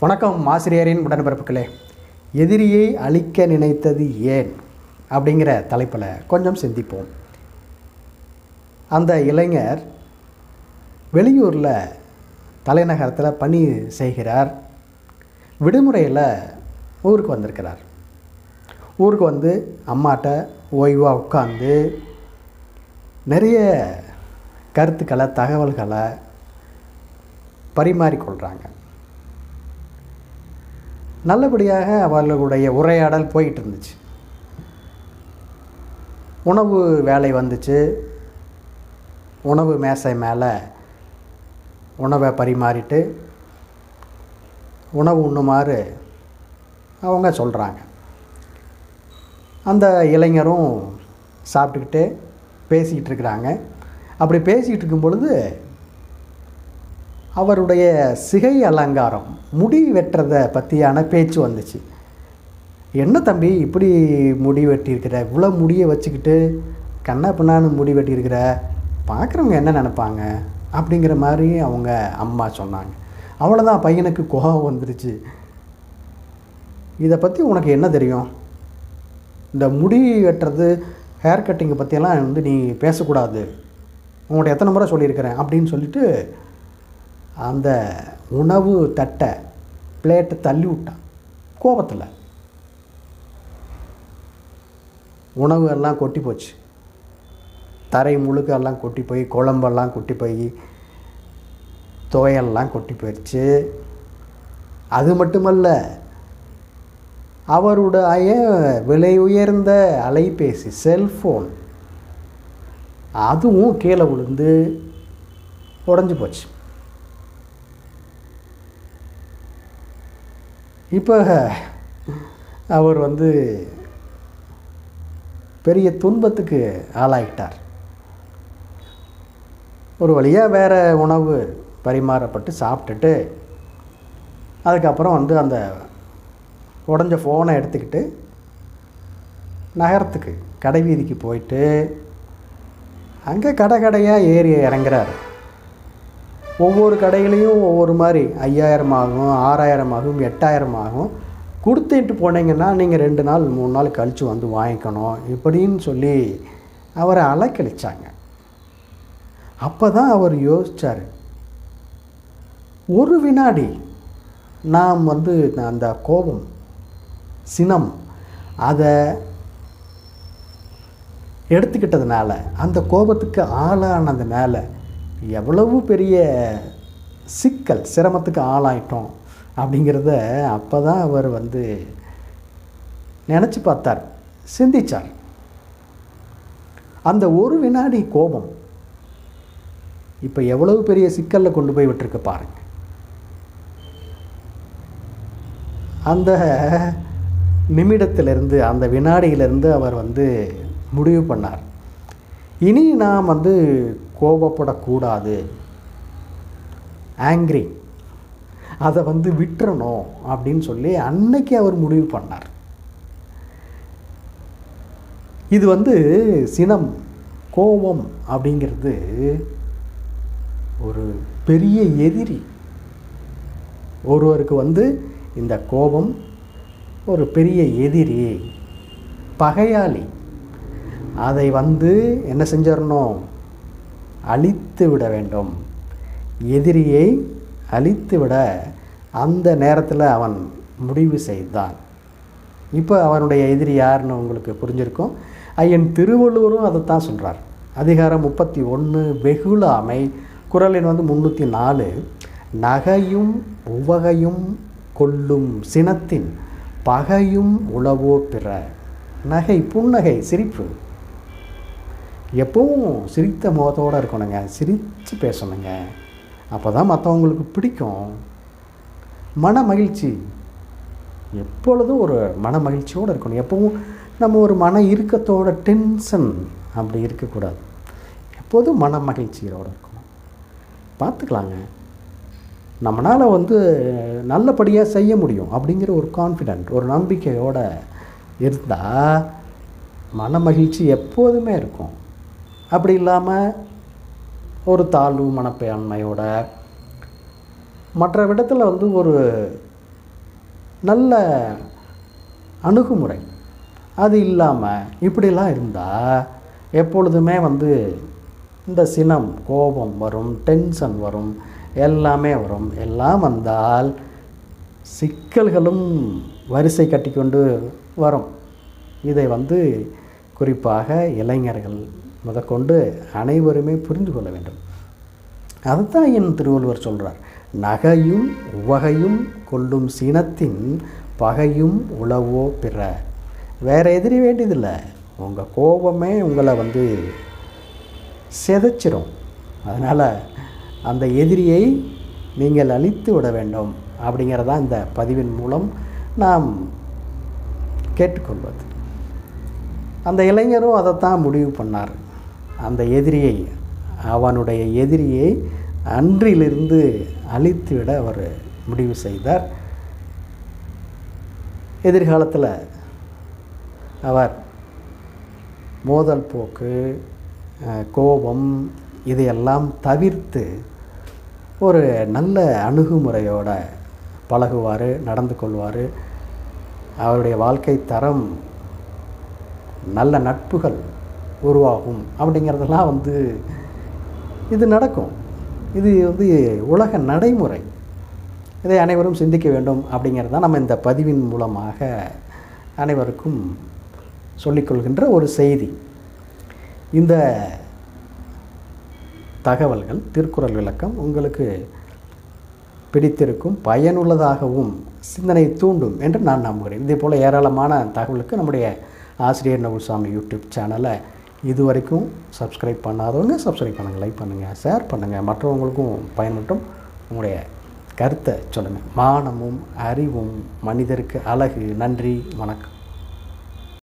வணக்கம் ஆசிரியரின் உடன்பிறப்புகளே. எதிரியை அழிக்க நினைத்தது ஏன்? அப்படிங்கிற தலைப்பில் கொஞ்சம் சிந்திப்போம். அந்த இளைஞர் வெளியூரில் தலைநகரத்தில் பணி செய்கிறார். விடுமுறையில் ஊருக்கு வந்திருக்கிறார். ஊருக்கு வந்து அம்மாட்ட ஓய்வாக உட்காந்து நிறைய கருத்துக்களை தகவல்களை பரிமாறிக்கொள்கிறாங்க நல்லபடியாக அவர்களுடைய உரையாடல் போயிட்டு இருந்துச்சு உணவு வேலை வந்துச்சு. உணவு மேசை மேலே உணவை பரிமாறிட்டு உணவு உண்ணுமாறு அவங்க சொல்கிறாங்க அந்த இளைஞரும் சாப்பிட்டுக்கிட்டு பேசிக்கிட்டு இருக்கிறாங்க. அப்படி பேசிக்கிட்டு இருக்கும் பொழுது அவருடைய சிகை அலங்காரம் முடி வெட்டுறதை பற்றியான பேச்சு வந்துச்சு. என்ன தம்பி இப்படி முடி வெட்டியிருக்கிற? இவ்வளோ முடியை வச்சுக்கிட்டு கண்ணா பின்னான்னு முடி வெட்டியிருக்கிற? பார்க்குறவங்க என்ன நினப்பாங்க? அப்படிங்கிற மாதிரி அவங்க அம்மா சொன்னாங்க. அவ்வளோதான் பையனுக்கு குகம் வந்துருச்சு. இதை பற்றி உனக்கு என்ன தெரியும்? இந்த முடி வெட்டுறது ஹேர் கட்டிங்கை பற்றியெல்லாம் வந்து நீ பேசக்கூடாது. உங்கள்கிட்ட எத்தனை முறை சொல்லியிருக்கிறேன் அப்படின்னு சொல்லிட்டு அந்த உணவு தட்டை பிளேட்டை தள்ளி விட்டான். கோபத்தில். உணவு எல்லாம் கொட்டி போச்சு. தரை முழுக்க எல்லாம் கொட்டி போய் குழம்பெல்லாம் கொட்டி போய் துவையெல்லாம் கொட்டி போயிடுச்சு அது மட்டுமல்ல அவருடைய விலை உயர்ந்த அலைபேசி செல்ஃபோன் அதுவும் கீழே விழுந்து உடஞ்சி போச்சு. இப்போ அவர் வந்து பெரிய துன்பத்துக்கு ஆளாகிட்டார் ஒரு வழியாக வேறு உணவு பரிமாறப்பட்டு சாப்பிட்டுட்டு அதுக்கப்புறம் வந்து அந்த உடஞ்ச ஃபோனை எடுத்துக்கிட்டு நகரத்துக்கு கடை வீதிக்கு போயிட்டு அங்கே கடை கடையாக ஏறி இறங்குறாரு. ஒவ்வொரு கடைகளையும் ஒவ்வொரு மாதிரி ஐயாயிரம் ஆகும் ஆறாயிரம் ஆகும் எட்டாயிரம் ஆகும். கொடுத்துட்டு போனீங்கன்னா நீங்கள் ரெண்டு நாள் மூணு நாள் கழித்து வந்து வாங்கிக்கணும் இப்படின்னு சொல்லி அவரை அலைக்கழிச்சாங்க. அப்போ தான் அவர் யோசித்தார் ஒரு வினாடி நாம் வந்து அந்த கோபம் சினம் அதை எடுத்துக்கிட்டதுனால அந்த கோபத்துக்கு ஆளானதுனால எவ்வளவு பெரிய சிக்கல் சிரமத்துக்கு ஆளாயிட்டோம் அப்படிங்கிறத அப்போ தான் அவர் வந்து நினச்சி பார்த்தார் சிந்திச்சார். அந்த ஒரு வினாடி கோபம் இப்போ எவ்வளவு பெரிய சிக்கலில் கொண்டு போய் விட்டுருக்கு பாருங்க. அந்த நிமிடத்திலிருந்து அந்த வினாடியிலிருந்து அவர் வந்து முடிவு பண்ணார். இனி நாம் வந்து கோபப்படக்கூடாது. ஆங்க்ரி அதை வந்து விட்டுறணும் அப்படின்னு சொல்லி அன்னைக்கு அவர் முடிவு பண்ணார். இது வந்து சினம் கோபம் அப்படிங்கிறது ஒரு பெரிய எதிரி. ஒருவருக்கு வந்து இந்த கோபம் ஒரு பெரிய எதிரி பகையாளி. அதை வந்து என்ன செஞ்சிடணும்? அழித்து விட வேண்டும். எதிரியை அழித்து விட அந்த நேரத்தில் அவன் முடிவு செய்தான். இப்போ அவனுடைய எதிரி யாருன்னு உங்களுக்கு புரிஞ்சிருக்கும். ஐயன் திருவள்ளுவரும் அதைத்தான் சொல்கிறார் அதிகாரம் முப்பத்தி ஒன்று வெகுளாமை குரலின் வந்து முந்நூற்றி நாலு. நகையும் உவகையும் கொள்ளும் சினத்தின் பகையும் உளவோ பிற. நகை புன்னகை சிரிப்பு. எப்பவும் சிரித்த முகத்தோடு இருக்கணுங்க. சிரித்து பேசணுங்க. அப்போ தான் மற்றவங்களுக்கு பிடிக்கும். மன மகிழ்ச்சி. எப்பொழுதும் ஒரு மன மகிழ்ச்சியோடு இருக்கணும். எப்பவும் நம்ம ஒரு மன இறுக்கத்தோட டென்ஷன் அப்படி இருக்கக்கூடாது. எப்போதும் மன மகிழ்ச்சியோடு இருக்கணும். பார்த்துக்கலாங்க. நம்மளால் வந்து நல்லபடியாக செய்ய முடியும் அப்படிங்கிற ஒரு கான்ஃபிடென்ட் ஒரு நம்பிக்கையோடு இருந்தால் மன மகிழ்ச்சி எப்போதுமே இருக்கும். அப்படி இல்லாமல் ஒரு தாழ்வு மனப்பான்மையோட மற்ற விடத்தில் வந்து ஒரு நல்ல அணுகுமுறை. அது இல்லாமல் இப்படிலாம் இருந்தால் எப்பொழுதுமே வந்து இந்த சினம் கோபம் வரும் டென்ஷன் வரும் எல்லாமே வரும். எல்லாம் வந்தால் சிக்கல்களும் வரிசை கட்டிக்கொண்டு வரும். இதை வந்து குறிப்பாக இளைஞர்கள் முதற்கொண்டு அனைவருமே புரிந்து கொள்ள வேண்டும். அதுதான் என் திருவள்ளுவர் சொல்கிறார் நகையும் உவகையும் கொள்ளும் சினத்தின் பகையும் உளவோ பிற. வேறு எதிரி வேண்டியதில்லை. உங்கள் கோபமே உங்களை வந்து செதைச்சிரும். அதனால் அந்த எதிரியை நீங்கள் அழித்து விட வேண்டும் அப்படிங்கிறதான் இந்த பதிவின் மூலம் நாம் கேட்டுக்கொள்வது. அந்த இளைஞரும் அதைத்தான் முடிவு பண்ணார். அந்த எதிரியை அவனுடைய எதிரியை அன்றிலிருந்து அழித்துவிட அவர் முடிவு செய்தார். எதிர்காலத்தில் அவர் மோதல் போக்கு கோபம் இதையெல்லாம் தவிர்த்து ஒரு நல்ல அணுகுமுறையோட பழகுவார் நடந்து கொள்வார். அவருடைய வாழ்க்கை தரம் நல்ல நட்புகள் உருவாகும் அப்படிங்கிறதெல்லாம் வந்து இது நடக்கும். இது வந்து உலக நடைமுறை. இதை அனைவரும் சிந்திக்க வேண்டும் அப்படிங்கிறது தான் நம்ம இந்த பதிவின் மூலமாக அனைவருக்கும் சொல்லிக்கொள்கின்ற ஒரு செய்தி. இந்த தகவல்கள் திருக்குறள் விளக்கம் உங்களுக்கு பிடித்திருக்கும் பயனுள்ளதாகவும் சிந்தனை தூண்டும் என்று நான் நம்புகிறேன். இதே போல் ஏராளமான தகவலுக்கு நம்முடைய ஆசிரியர் நகுல்சாமி யூடியூப் சேனலை இது வரைக்கும் சப்ஸ்கிரைப் பண்ணாதவங்க சப்ஸ்கிரைப் பண்ணுங்கள் லைக் பண்ணுங்கள் ஷேர் பண்ணுங்கள் மற்றவங்களுக்கும் பயன்பட்டும் உங்களுடைய கருத்தை சொல்லுங்கள் மானமும் அறிவும் மனிதருக்கு அழகு. நன்றி வணக்கம்.